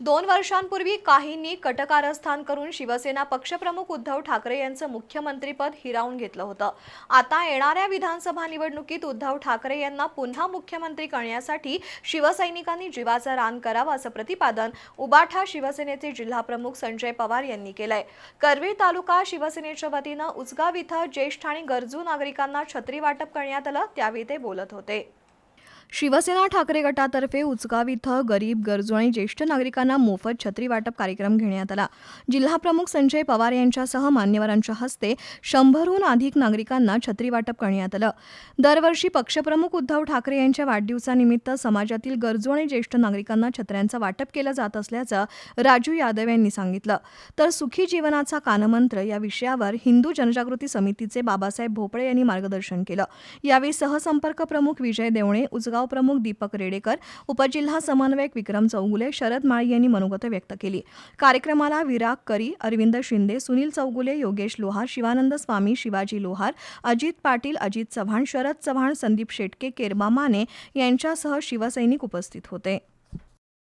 दोन वर्षांपूर्वी काहींनी कटकारस्थान करून शिवसेना पक्षप्रमुख उद्धव ठाकरे यांचं मुख्यमंत्रीपद हिरावून घेतलं होतं. आता येणाऱ्या विधानसभा निवडणुकीत उद्धव ठाकरे यांना पुन्हा मुख्यमंत्री करण्यासाठी शिवसैनिकांनी जीवाचं रान करावं असं प्रतिपादन उबाठा शिवसेनेचे जिल्हाप्रमुख संजय पवार यांनी केलंय. करवीर तालुका शिवसेनेच्या वतीनं उचगाव इथं ज्येष्ठ आणि गरजू नागरिकांना छत्री वाटप करण्यात आलं त्यावेळी ते बोलत होते. शिवसेना ठाकरे गटातर्फे उचगाव इथं गरीब गरजू आणि ज्येष्ठ नागरिकांना मोफत छत्री वाटप कार्यक्रम घेण्यात आला. जिल्हाप्रमुख संजय पवार यांच्यासह मान्यवरांच्या हस्ते शंभरहून अधिक नागरिकांना छत्री वाटप करण्यात आलं. दरवर्षी पक्षप्रमुख उद्धव ठाकरे यांच्या वाढदिवसानिमित्त समाजातील गरजू आणि ज्येष्ठ नागरिकांना छत्र्यांचं वाटप केलं जात असल्याचं राजू यादव यांनी सांगितलं. तर सुखी जीवनाचा कानमंत्र या विषयावर हिंदू जनजागृती समितीचे बाबासाहेब भोपळे यांनी मार्गदर्शन केलं. यावेळी सहसंपर्क प्रमुख विजय देवणे जळगाव प्रमुख दीपक रेडेकर उपजिल्हा समन्वयक विक्रम चौगुले शरद माळी यांनी मनोगत व्यक्त केली. कार्यक्रमाला विराग करी अरविंद शिंदे सुनील चौगुले योगेश लोहार शिवानंद स्वामी शिवाजी लोहार अजित पाटील अजित चव्हाण शरद चव्हाण संदीप शेटके केरबा माने यांच्यासह शिवसैनिक उपस्थित होते.